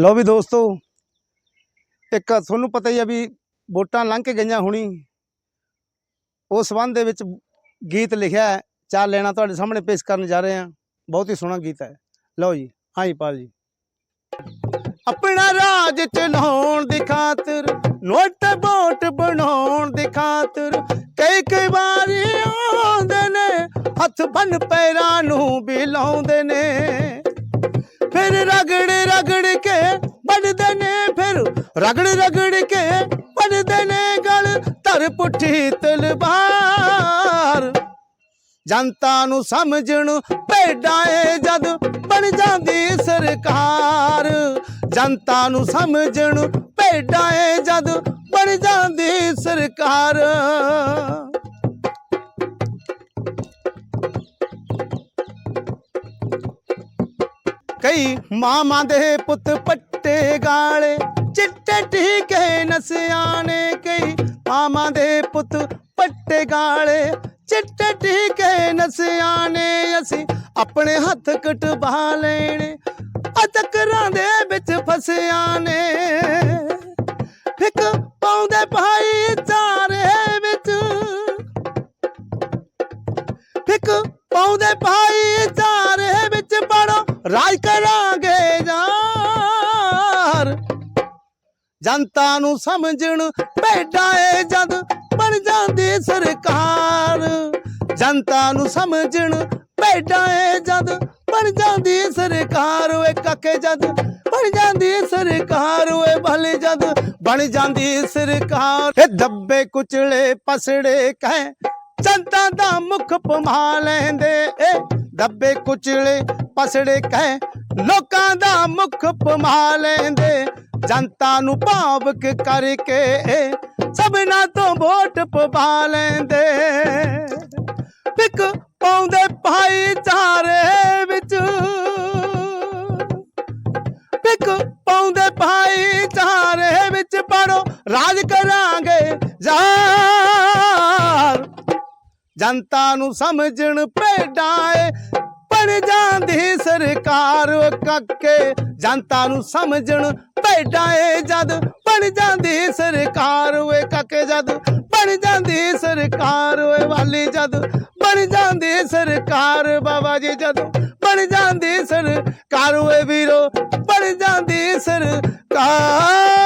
ਲਓ ਵੀ ਦੋਸਤੋ, ਇੱਕ ਤੁਹਾਨੂੰ ਪਤਾ ਹੀ ਆ ਵੀ ਵੋਟਾਂ ਲੰਘ ਕੇ ਗਈਆਂ ਹੁਣੀ। ਉਸ ਸੰਬੰਧ ਦੇ ਵਿੱਚ ਗੀਤ ਲਿਖਿਆ ਚਾਰ ਲੈਣਾ ਤੁਹਾਡੇ ਸਾਹਮਣੇ ਪੇਸ਼ ਕਰਨ ਜਾ ਰਹੇ ਹਾਂ। ਬਹੁਤ ਹੀ ਸੋਹਣਾ ਗੀਤ ਹੈ। ਲਓ ਜੀ ਹਾਂਜੀ ਪਾਲ ਜੀ। ਆਪਣਾ ਰਾਜ ਚਲਾਉਣ ਦੀ ਖਾਤਰ, ਨੋਟ ਵੋਟ ਬਣਾਉਣ ਦੀ ਖਾਤਰ, ਕਈ ਕਈ ਵਾਰੀ ਆਉਂਦੇ ਨੇ, ਹੱਥ ਬੰਨ ਪੈਰਾਂ ਨੂੰ ਵੀ ਲਾਉਂਦੇ ਨੇ। ਫਿਰ ਰਗੜ ਰਗੜ ਕੇ ਬਣਦੇ ਨੇ ਫਿਰ ਰਗੜ ਰਗੜ ਕੇ ਬਣਦੇ ਨੇ ਗਲ ਧਰ ਪੁੱਠੀ ਤਲਵਾਰ। ਜਨਤਾ ਨੂੰ ਸਮਝਣ ਭੇਡਾਂ ਏ ਜਦ ਬਣ ਜਾਂਦੀ ਸਰਕਾਰ। ਜਨਤਾ ਨੂੰ ਸਮਝਣ ਭੇਡਾਂ ਏ ਜਦ ਬਣ ਜਾਂਦੀ ਸਰਕਾਰ। ਕਈ ਮਾਮਾ ਦੇ ਪੁੱਤ ਪੱਟੇ ਗਾਲੇ, ਚਿੱਟੇ ਟੀਕੇ ਨਸਿਆਂ ਨੇ ਕਈ ਮਾਮਾ ਦੇ ਪੁੱਤ ਪੱਟੇ ਗਾਲੇ, ਚਿੱਟੇ ਟੀਕੇ ਨਸਿਆਂ ਅਸੀਂ ਆਪਣੇ ਹੱਥ ਕਟਵਾ ਲੈਣੇ ਅਤਕਰਾਂ ਦੇ ਵਿੱਚ ਫਸਿਆ ਨੇ ਫਿਕ ਪਾਉਂਦੇ ਭਾਈ ਚਾਰੇ ਵਿੱਚ, ਫਿਕ ਪਾਉਂਦੇ ਭਾਈ ਰਾਜ ਕਰਾਂਗੇ ਯਾਰ। ਜਨਤਾ ਨੂੰ ਸਮਝਣ ਭੇਡਾਂ ਏ ਜਦ ਬਣ ਜਾਂਦੀ ਸਰਕਾਰ। ਜਨਤਾ ਨੂੰ ਸਮਝਣ ਭੇਡਾਂ ਏ ਜਦ ਬਣ ਜਾਂਦੀ ਸਰਕਾਰ। ਓਏ ਕਾਕੇ ਜਦ ਬਣ ਜਾਂਦੀ ਸਰਕਾਰ, ਓਏ ਭਲੇ ਜਦ ਬਣ ਜਾਂਦੀ ਸਰਕਾਰ। ਇਹ ਦੱਬੇ ਕੁਚਲੇ ਪਸੜੇ ਕਹਿ, ਜਨਤਾ ਦਾ ਮੁਖ ਪਮਾ ਲੈਂਦੇ। ਏ ਦੱਬੇ ਕੁਚਲੇ ਪਸੜੇ ਕਹਿ, ਲੋਕਾਂ ਦਾ ਮੁਖ ਪਮਾ ਲੈਂਦੇ, ਜਨਤਾ ਨੂੰ ਭਾਵਕ ਕਰਕੇ ਸਭਨਾ ਤੋਂ ਵੋਟ ਪਵਾ ਲੈਂਦੇ। ਪਿਕ ਪਾਉਂਦੇ ਭਾਈਚਾਰੇ ਵਿੱਚ। ਪਿਕ ਪਾਉਂਦੇ ਭਾਈਚਾਰੇ ਵਿੱਚ ਪੜੋ, ਰਾਜ ਕਰਾਂਗੇ ਯਾਰ। ਜਨਤਾ ਨੂੰ ਸਮਝਣ ਭੇਡਾਂ ਏ ਬਣ ਜਾਂਦੀ ਸਰਕਾਰ ਓ ਕੱਕੇ। ਜਨਤਾ ਨੂੰ ਸਮਝਣ ਭੇਡਾਂ ਏ ਜਦ ਬਣ ਜਾਂਦੀ ਸਰਕਾਰ ਓਏ ਕਾਕੇ ਜਦ ਬਣ ਜਾਂਦੀ ਸਰਕਾਰ ਓਏ ਵਾਲੀ ਜਦ ਬਣ ਜਾਂਦੀ ਸਰਕਾਰ ਬਾਬਾ ਜੀ ਜਦ ਬਣ ਜਾਂਦੀ ਸਰਕਾਰ ਓਏ ਵੀਰੋ ਬਣ ਜਾਂਦੀ ਸਰਕਾਰ।